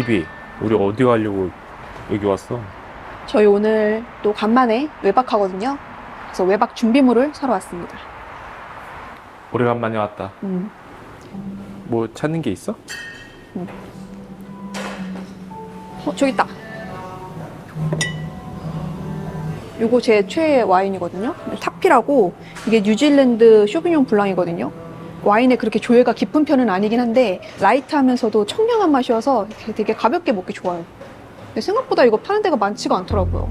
비비, 우리 어디 가려고 여기 왔어? 저희 오늘 또 간만에 외박하거든요. 그래서 외박 준비물을 사러 왔습니다. 오래간만에 왔다. 음. 뭐 찾는 게 있어? 어, 저기 있다. 요거 제 최애 와인이거든요. 타피라고 이게 뉴질랜드 쇼비뇽 블랑이거든요. 와인에 그렇게 조예가 깊은 편은 아니긴 한데 라이트하면서도 청량한 맛이어서 되게- 가볍게 먹기 좋아요. 근데 생각보다 이거 파는 데가 많지가 않더라고요.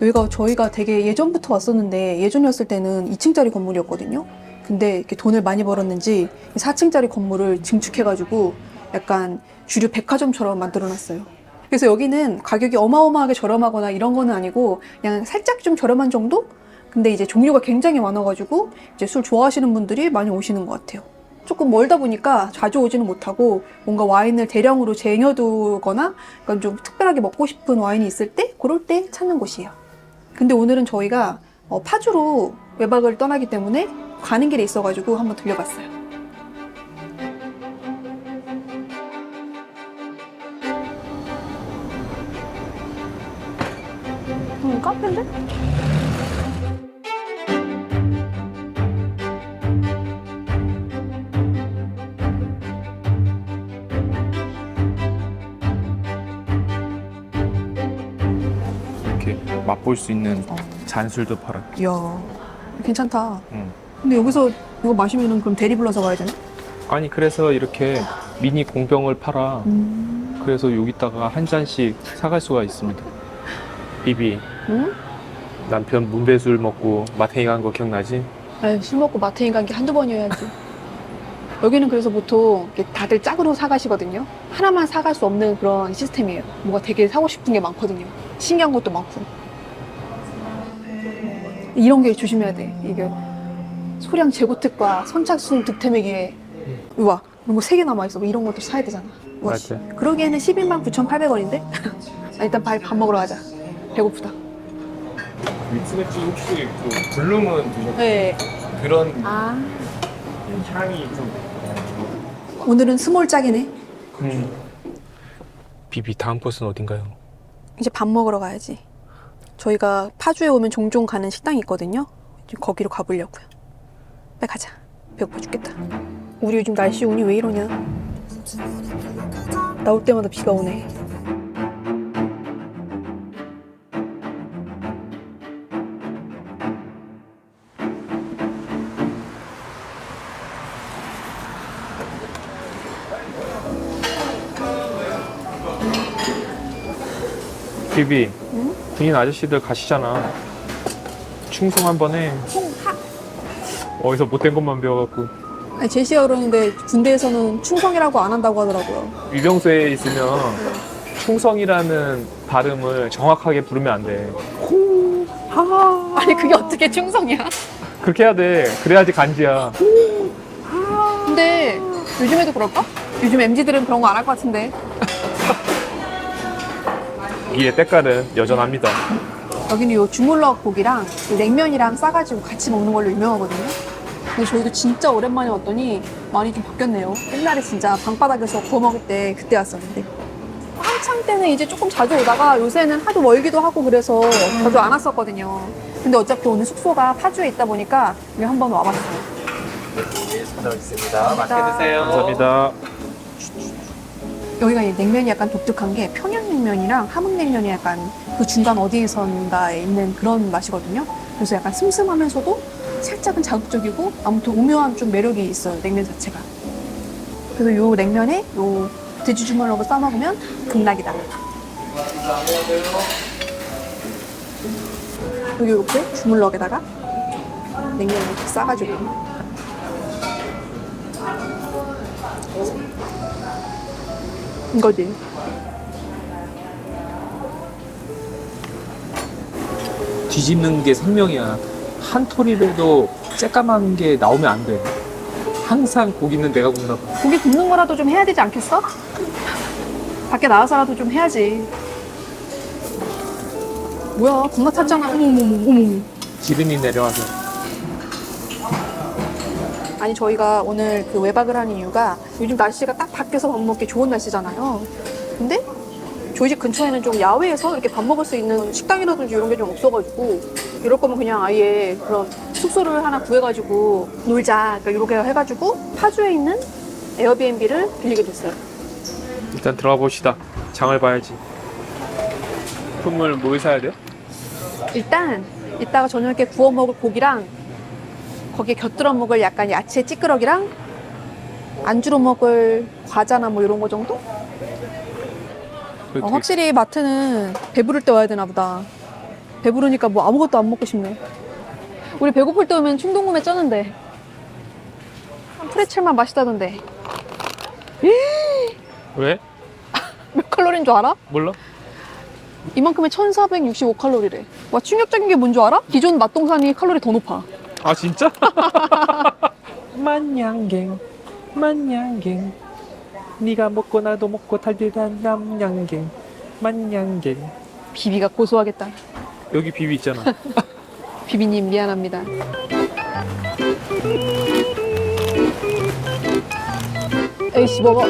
여기가 저희가 되게 예전부터 왔었는데 예전이었을 때는 2층짜리 건물이었거든요. 근데 이렇게 돈을 많이 벌었는지 4층짜리 건물을 증축해가지고 약간 주류 백화점처럼 만들어놨어요. 그래서 여기는 가격이 어마어마하게 저렴하거나 이런 거는 아니고 그냥 살짝 좀 저렴한 정도? 근데 이제 종류가 굉장히 많아가지고 이제 술 좋아하시는 분들이 많이 오시는 것 같아요. 조금 멀다 보니까 자주 오지는 못하고 뭔가 와인을 대량으로 쟁여두거나 약간 좀 특별하게 먹고 싶은 와인이 있을 때 그럴 때 찾는 곳이에요. 근데 오늘은 저희가 어, 파주로 외박을 떠나기 때문에 가는 길에 있어가지고 한번 들려봤어요. 맛볼 수 있는 어. 잔술도 팔아. 이야, 괜찮다. 응. 근데 여기서 이거 마시면은 그럼 대리 불러서 가야 되나? 아니 그래서 이렇게 미니 공병을 팔아. 음. 그래서 여기다가 한 잔씩 사갈 수가 있습니다. 비비, 응? 남편 문배술 먹고 마탱이 간 거 기억나지? 아유, 술 먹고 마트에 간 게 한두 번이어야지. 여기는 그래서 보통 이렇게 다들 짝으로 사가시거든요. 하나만 사갈 수 없는 그런 시스템이에요. 뭔가 되게 사고 싶은 게 많거든요. 신기한 것도 많고. 이런 게 조심해야 돼. 이게 소량 재고 특과 선착순 득템에게 우와 이런 거 세 개 남아 있어. 뭐 이런 것도 사야 되잖아. 우와. 맞아. 그러기에는 11만 9,800원인데? 일단 빨리 밥 먹으러 가자. 배고프다. 미츠메치 혹시 그 블룸은 드셨 네. 그런 아. 향이 좀. 오늘은 스몰 짝이네. 음. 비비 다음 곳은 어딘가요? 이제 밥 먹으러 가야지. 저희가 파주에 오면 종종 가는 식당이 있거든요. 이제 거기로 가보려고요. 빨리 가자. 배고파 죽겠다. 우리 요즘 날씨 운이 왜 이러냐? 나올 때마다 비가 오네. 비비, 응? 군인 아저씨들 가시잖아. 충성 한 번에. 어디서 못된 것만 배워갖고 아니 제시가 그러는데 군대에서는 충성이라고 안 한다고 하더라고요. 위병소에 있으면 충성이라는 발음을 정확하게 부르면 안 돼. 하. 아니 그게 어떻게 충성이야? 그렇게 해야 돼. 그래야지 간지야. 근데 요즘에도 그럴까? 요즘 MZ들은 그런 거 안 할 것 같은데. 이의 때깔은 여전합니다. 여기는 요 주물럭 고기랑 그 냉면이랑 싸가지고 같이 먹는 걸로 유명하거든요. 근데 저희도 진짜 오랜만에 왔더니 많이 좀 바뀌었네요. 옛날에 진짜 방바닥에서 구워 먹을 때 그때 왔었는데. 한창 때는 이제 조금 자주 오다가 요새는 하도 멀기도 하고 그래서 자주 안 왔었거든요. 근데 어차피 오늘 숙소가 파주에 있다 보니까 여기 한번 와봤어요. 있습니다. 맛있게 감사합니다. 드세요. 감사합니다. 여기가 이 냉면이 약간 독특한 게 평양냉면이랑 함흥냉면이 약간 그 중간 어디에선가에 있는 그런 맛이거든요. 그래서 약간 슴슴하면서도 살짝은 자극적이고 아무튼 오묘한 좀 매력이 있어요. 냉면 자체가. 그래서 요 냉면에 요 돼지 주물럭을 싸 먹으면 극락이다. 여기 이렇게 주물럭에다가 냉면 이렇게 싸가지고 이거지. 뒤집는 게 생명이야. 한 톨이라도 쬐까만 게 나오면 안 돼. 항상 고기는 내가 굽나 봐. 고기 굽는 거라도 좀 해야 되지 않겠어? 밖에 나가서라도 좀 해야지. 뭐야, 겁나 탔잖아. 어머머머, 어머머. 기름이 내려와서 아니 저희가 오늘 그 외박을 하는 이유가 요즘 날씨가 딱 밖에서 밥 먹기 좋은 날씨잖아요. 근데 저희 집 근처에는 좀 야외에서 이렇게 밥 먹을 수 있는 식당이라든지 이런 게 좀 없어가지고 이럴 거면 그냥 아예 그런 숙소를 하나 구해가지고 놀자 그러니까 이렇게 해가지고 파주에 있는 에어비앤비를 빌리게 됐어요. 일단 들어가 봅시다. 장을 봐야지. 품을 뭘 사야 돼요? 일단 이따가 저녁에 구워 먹을 고기랑 거기에 곁들여 먹을 약간 야채 찌끄러기랑 안주로 먹을 과자나 뭐 이런 거 정도? 어, 확실히 마트는 배부를 때 와야 되나 보다. 배부르니까 뭐 아무것도 안 먹고 싶네. 우리 배고플 때 오면 충동구매 쩌는데. 프레첼만 맛있다던데. 왜? 몇 칼로리인 줄 알아? 몰라? 이만큼에 1465칼로리래. 와, 충격적인 게 뭔 줄 알아? 기존 맛동산이 칼로리 더 높아. 아 진짜? 만냥갱 만냥갱 네가 먹고 나도 먹고 달달한 남냥갱 만냥갱 비비가 고소하겠다. 여기 비비 있잖아. 비비님 미안합니다. 에이씨 먹어.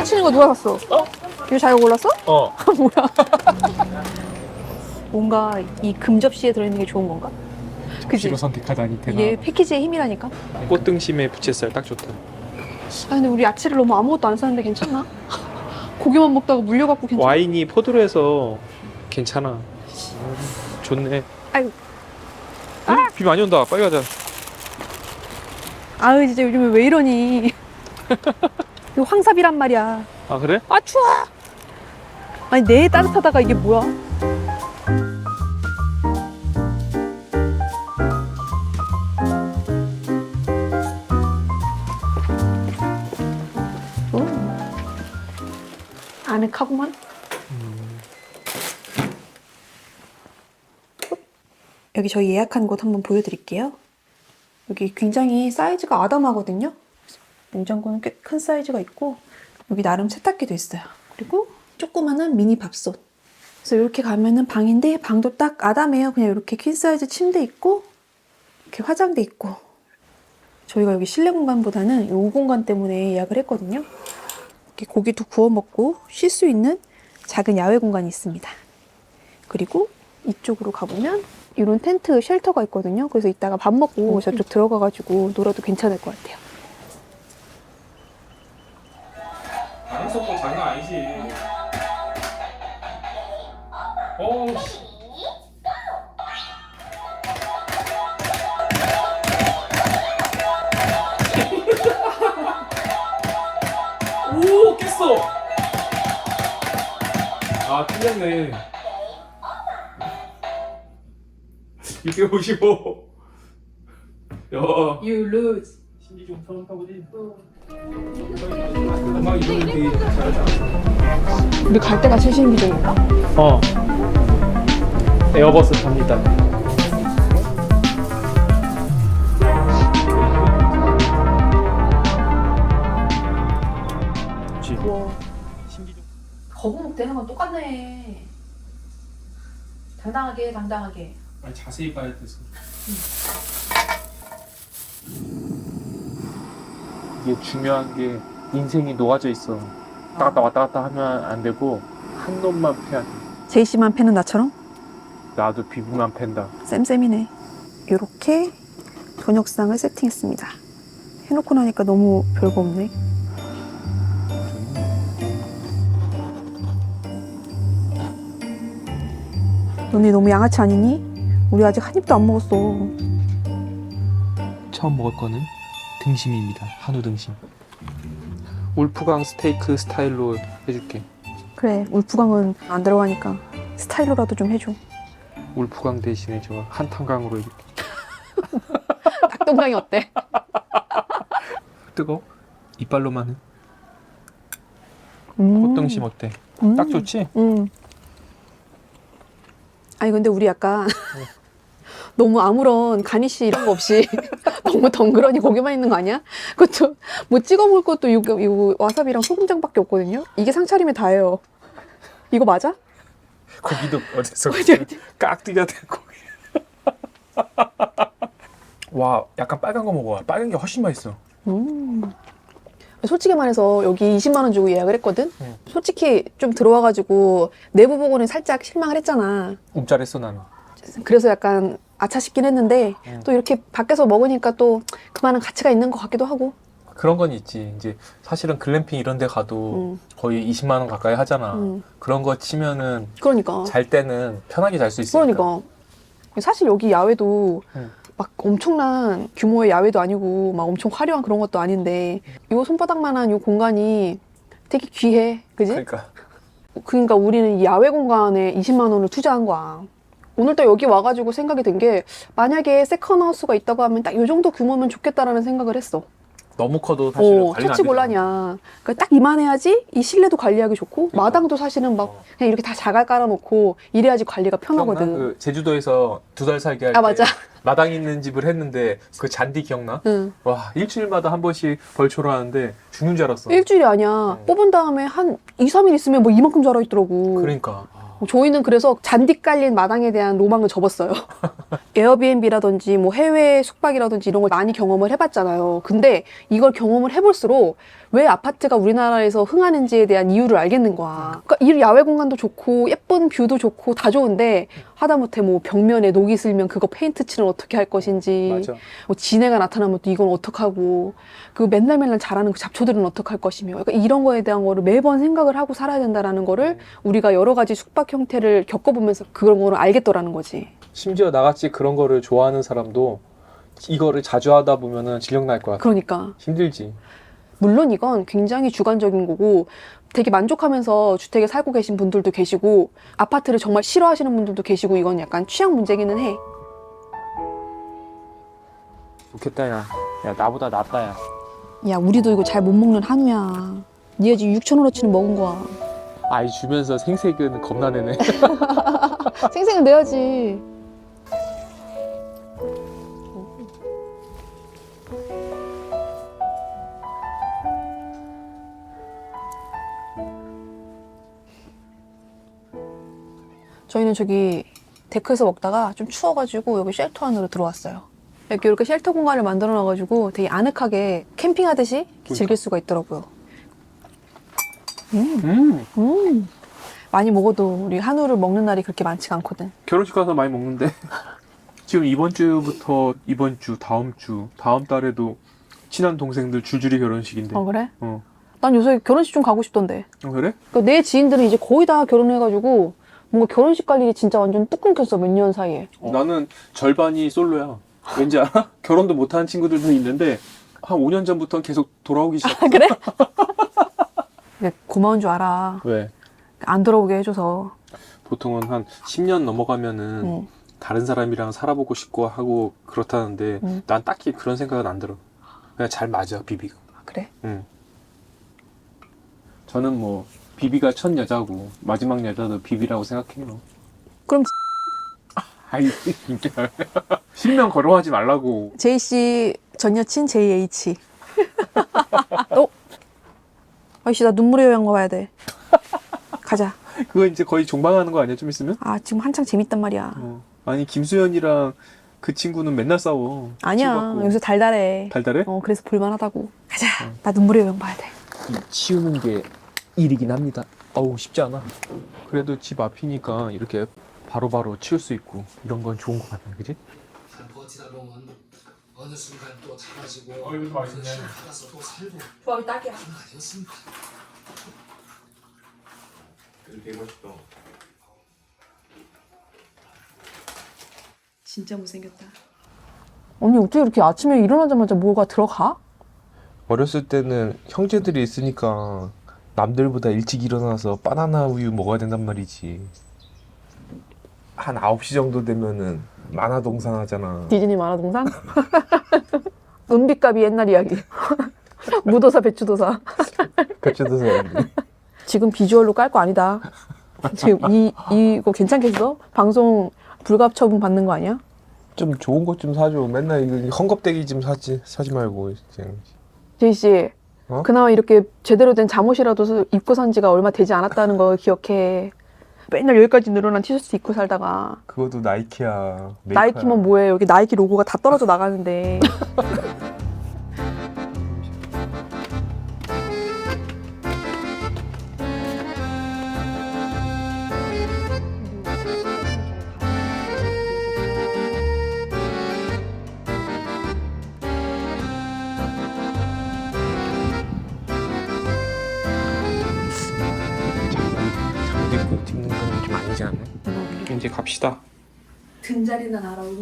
이거 짜치는 거 누가 샀어? 어? 이거 자기가 골랐어? 어. 뭔가 이 금접시에 들어있는 게 좋은 건가? 접시로 선택하다니 대단. 이게 패키지의 힘이라니까. 꽃등심에 부채살 딱 좋다. 아 근데 우리 야채를 너무 아무것도 안 사는데 괜찮나? 고기만 먹다가 물려갖고 괜찮아? 와인이 포도로 해서 괜찮아. 음, 좋네. 아이고. 아! 비 많이 온다. 빨리 가자. 아유 진짜 요즘에 왜 이러니? 이거 황사비란 말이야. 아 그래? 아 추워. 아니 내에 따뜻하다가 이게 뭐야? 음. 아늑하구만. 여기 저희 예약한 곳 한번 보여드릴게요. 여기 굉장히 사이즈가 아담하거든요. 냉장고는 꽤 큰 사이즈가 있고 여기 나름 세탁기도 있어요. 그리고 조그마한 미니 밥솥. 그래서 이렇게 가면은 방인데 방도 딱 아담해요. 그냥 이렇게 퀸 사이즈 침대 있고 이렇게 화장대 있고 저희가 여기 실내 공간보다는 이 공간 때문에 예약을 했거든요. 이렇게 고기도 구워 먹고 쉴 수 있는 작은 야외 공간이 있습니다. 그리고 이쪽으로 가보면 이런 텐트 쉘터가 있거든요. 그래서 이따가 밥 먹고 저쪽 들어가가지고 놀아도 괜찮을 것 같아요. 아니지. 어. 오 깼어. 아 틀렸네. 655. 야. You lose. 신기 좀 터놓다보지. 음 우리 갈 때가 최신 기종인가? 어. 에어버스 탑니다. 그치. 우와. 신기종. 거북목 되는 건 똑같네. 당당하게, 당당하게. 아니 자세히 봐야 돼서. 이게 중요한 게 인생이 놓아져 있어. 왔다 갔다 왔다 갔다 하면 안 되고 한 놈만 패야 돼. 제이 씨만 패는 나처럼? 나도 비브만 팬다. 쌤쌤이네. 이렇게 저녁상을 세팅했습니다. 해놓고 나니까 너무 별거 없네. 너네 너무 양아치 아니니? 우리 아직 한 입도 안 먹었어. 처음 먹을 거는 등심입니다. 한우 등심. 울프강 스테이크 스타일로 해줄게. 그래, 울프강은 안 들어가니까 스타일로라도 좀 해줘. 울프강 대신에 저 한탄강으로 해줄게. 닭동강이 어때? 뜨거? 이빨로만 해. 음. 꽃등심 어때? 음. 딱 좋지? 음. 아니 근데 우리 약간 너무 아무런 가니쉬 이런 거 없이 너무 덩그러니 고기만 있는 거 아니야? 그것도 뭐 찍어 먹을 것도 이거, 이거 와사비랑 소금장밖에 없거든요. 이게 상차림에 다예요. 이거 맞아? 고기도 어디서 어디, 어디? 깍두기가 되고. 와 약간 빨간 거 먹어봐 빨간 게 훨씬 맛있어 음. 솔직히 말해서 여기 20만 원 주고 예약을 했거든. 응. 솔직히 좀 들어와가지고 내부 보고는 살짝 실망을 했잖아. 움짤했어 나는. 그래서 약간 아차 싶긴 했는데 응. 또 이렇게 밖에서 먹으니까 또 그만한 가치가 있는 것 같기도 하고. 그런 건 있지 이제 사실은 글램핑 이런 데 가도 음. 거의 20만 원 가까이 하잖아 음. 그런 거 치면은 그러니까. 잘 때는 편하게 잘 수 있으니까 그러니까 사실 여기 야외도 응. 막 엄청난 규모의 야외도 아니고 막 엄청 화려한 그런 것도 아닌데 요 손바닥만한 요 공간이 되게 귀해, 그지? 그러니까 그러니까 우리는 이 야외 공간에 20만 원을 투자한 거야. 오늘 또 여기 와가지고 생각이 든 게 만약에 세컨하우스가 있다고 하면 딱요 정도 규모면 좋겠다라는 생각을 했어. 너무 커도 사실은 어, 관리가 안 되잖아. 곤란이야. 그러니까 딱 이만해야지 이 실내도 관리하기 좋고 마당도 사실은 막 어. 그냥 이렇게 다 자갈 깔아놓고 이래야지 관리가 편하거든. 기억나? 그 제주도에서 두 달 살기 할때 아 맞아. 마당 있는 집을 했는데 그 잔디 기억나? 응. 와 일주일마다 한 번씩 벌초를 하는데 죽는 줄 알았어 일주일이 아니야. 음. 뽑은 다음에 한 2, 3일 있으면 뭐 이만큼 자라 있더라고. 그러니까 저희는 그래서 잔디 깔린 마당에 대한 로망을 접었어요. 에어비앤비라든지 뭐 해외 숙박이라든지 이런 걸 많이 경험을 해봤잖아요. 근데 이걸 경험을 해볼수록 왜 아파트가 우리나라에서 흥하는지에 대한 이유를 알겠는 거야. 그러니까 이 야외 공간도 좋고 예쁜 뷰도 좋고 다 좋은데 하다못해 뭐 벽면에 녹이 슬면 그거 페인트 칠은 어떻게 할 것인지 맞아. 뭐 진해가 나타나면 또 이건 어떡하고 그 맨날 맨날 자라는 그 잡초들은 어떡할 것이며 약간 이런 거에 대한 거를 매번 생각을 하고 살아야 된다라는 거를 우리가 여러 가지 숙박 형태를 겪어보면서 그런 거를 알겠더라는 거지. 심지어 나같이 그런 거를 좋아하는 사람도 이거를 자주 하다 보면은 질력 날 것 같아. 그러니까. 힘들지 물론 이건 굉장히 주관적인 거고 되게 만족하면서 주택에 살고 계신 분들도 계시고 아파트를 정말 싫어하시는 분들도 계시고 이건 약간 취향 문제기는 해. 좋겠다 야. 야 나보다 낫다 야. 야 우리도 이거 잘 못 먹는 한우야. 니가 지금 6천 원어치는 먹은 거야. 아이 주면서 생색은 겁나 내네. 생생은 내야지. 저희는 저기 데크에서 먹다가 좀 추워가지고 여기 쉘터 안으로 들어왔어요. 여기 이렇게 쉘터 공간을 만들어 놔가지고 되게 아늑하게 캠핑하듯이 이렇게 즐길 수가 있더라고요. 음, 음 음. 많이 먹어도 우리 한우를 먹는 날이 그렇게 많지가 않거든. 결혼식 가서 많이 먹는데 지금 이번 주부터 이번 주 다음 주 다음 달에도 친한 동생들 줄줄이 결혼식인데. 어 그래? 어. 난 요새 결혼식 좀 가고 싶던데. 어, 그래? 그러니까 내 지인들은 이제 거의 다 결혼해가지고 뭔가 결혼식 갈 일이 진짜 완전 뚝 끊겼어 몇 년 사이에. 나는 절반이 솔로야. 왠지 알아? 결혼도 못한 친구들도 있는데 한 5년 전부터 계속 돌아오기 시작. 아 그래? 근데 고마운 줄 알아. 왜? 안 돌아오게 해줘서. 보통은 한 10년 넘어가면은 응. 다른 사람이랑 살아보고 싶고 하고 그렇다는데 응. 난 딱히 그런 생각은 안 들어 그냥 잘 맞아 비비가 아, 그래? 응. 저는 뭐 비비가 첫 여자고 마지막 여자도 비비라고 생각해요. 그럼 아이 진짜 실명 거론하지 말라고. JC 전 여친 JH. 어? 아이씨 나 눈물의 요양 가야 돼. 가자. 그거 이제 거의 종방하는 거 아니야 좀 있으면? 아 지금 한창 재밌단 말이야. 어. 아니 김수현이랑 그 친구는 맨날 싸워. 아니야. 요새 달달해. 달달해? 어 그래서 볼만하다고. 가자. 나 눈물의 요양 봐야 돼. 치우는 게 일이긴 합니다. 어우 쉽지 않아. 그래도 집 앞이니까 이렇게 바로바로 치울 수 있고 이런 건 좋은 것 같아 그지? 버티다 보면 어느 순간 또 작아지고 어, 이거 맛있네. 힘 받아서 또 살고 조합이 딱이야. 아니었습니다. 진짜 못생겼다. 언니 어떻게 이렇게 아침에 일어나자마자 뭐가 들어가? 어렸을 때는 형제들이 있으니까 남들보다 일찍 일어나서 바나나 우유 먹어야 된단 말이지. 한 9시 정도 되면은 만화동산 하잖아. 디즈니 만화동산? 은비값이 옛날 이야기. 무도사 배추도사. 그쪽에서 지금 비주얼로 깔 거 아니다. 지금 이 이거 괜찮겠어? 방송 불가처분 받는 거 아니야? 좀 좋은 것 좀 사줘. 맨날 이거 헝겊대기 좀 사지 사지 말고 그냥. 제이 씨, 어? 그나마 이렇게 제대로 된 잠옷이라도 서- 입고 산 지가 얼마 되지 않았다는 거 기억해. 맨날 여기까지 늘어난 티셔츠 입고 살다가 그것도 나이키야. 메이커야. 나이키면 뭐해? 여기 나이키 로고가 다 떨어져 나가는데.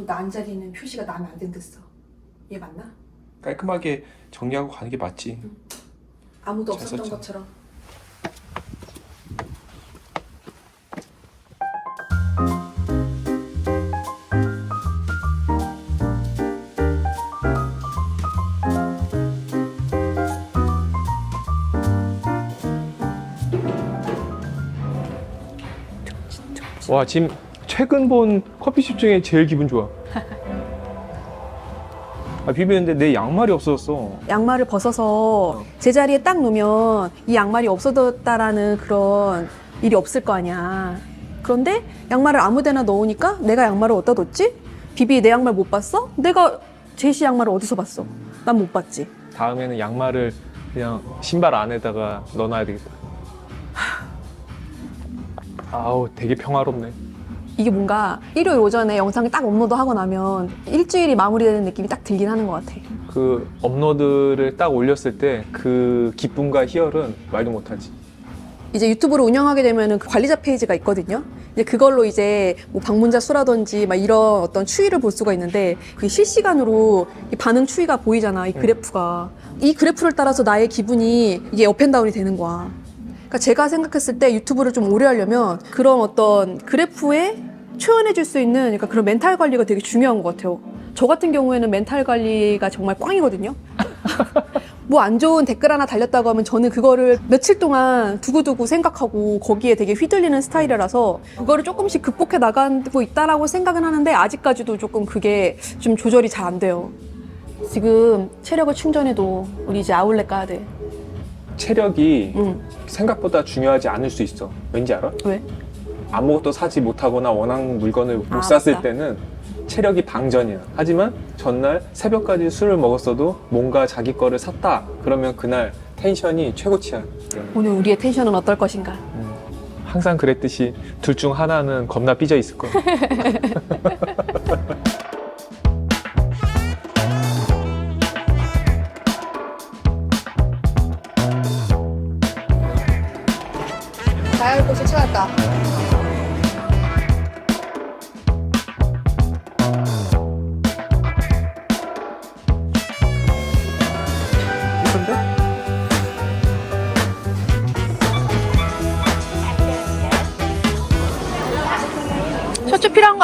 난 자리는 표시가 나면 안 된댔어. 얘 맞나? 깔끔하게 정리하고 가는 게 맞지. 아무도 잘 없었던 썼죠. 것처럼. 와 지금 최근 본 커피숍 중에 제일 기분 좋아. 아 비비는데 내 양말이 없어졌어. 양말을 벗어서 제자리에 딱 놓으면 이 양말이 없어졌다라는 그런 일이 없을 거 아니야. 그런데 양말을 아무데나 넣으니까 내가 양말을 어디다 뒀지? 비비 내 양말 못 봤어? 내가 제시 양말을 어디서 봤어? 난 못 봤지. 다음에는 양말을 그냥 신발 안에다가 넣어놔야 되겠다. 아우 되게 평화롭네. 이게 뭔가 일요일 오전에 영상이 딱 업로드 하고 나면 일주일이 마무리되는 느낌이 딱 들긴 하는 것 같아. 그 업로드를 딱 올렸을 때 그 기쁨과 희열은 말도 못하지. 이제 유튜브를 운영하게 되면은 그 관리자 페이지가 있거든요. 이제 그걸로 이제 뭐 방문자 수라든지 막 이런 어떤 추이를 볼 수가 있는데 그 실시간으로 이 반응 추이가 보이잖아. 이 그래프가. 이 그래프를 따라서 나의 기분이 이게 업앤다운이 되는 거야. 그러니까 제가 생각했을 때 유튜브를 좀 오래 하려면 그런 어떤 그래프에 표현해 줄 수 있는 그러니까 그런 멘탈 관리가 되게 중요한 것 같아요. 저 같은 경우에는 멘탈 관리가 정말 꽝이거든요. 뭐 안 좋은 댓글 하나 달렸다고 하면 저는 그거를 며칠 동안 두고두고 생각하고 거기에 되게 휘둘리는 스타일이라서 그거를 조금씩 극복해 나가고 있다라고 생각은 하는데 아직까지도 조금 그게 좀 조절이 잘 안 돼요. 지금 체력을 충전해도 우리 이제 아울렛 가야 돼. 체력이 응. 생각보다 중요하지 않을 수 있어. 왠지 알아? 왜? 아무것도 사지 못하거나 원하는 물건을 못 아, 샀을 맞다. 때는 체력이 방전이야. 하지만 전날 새벽까지 술을 먹었어도 뭔가 자기 거를 샀다. 그러면 그날 텐션이 최고치야. 오늘 우리의 텐션은 어떨 것인가? 항상 그랬듯이 둘 중 하나는 겁나 삐져 있을 거야.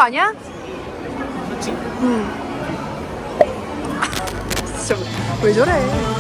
아니야? 응. 진짜 왜 저래?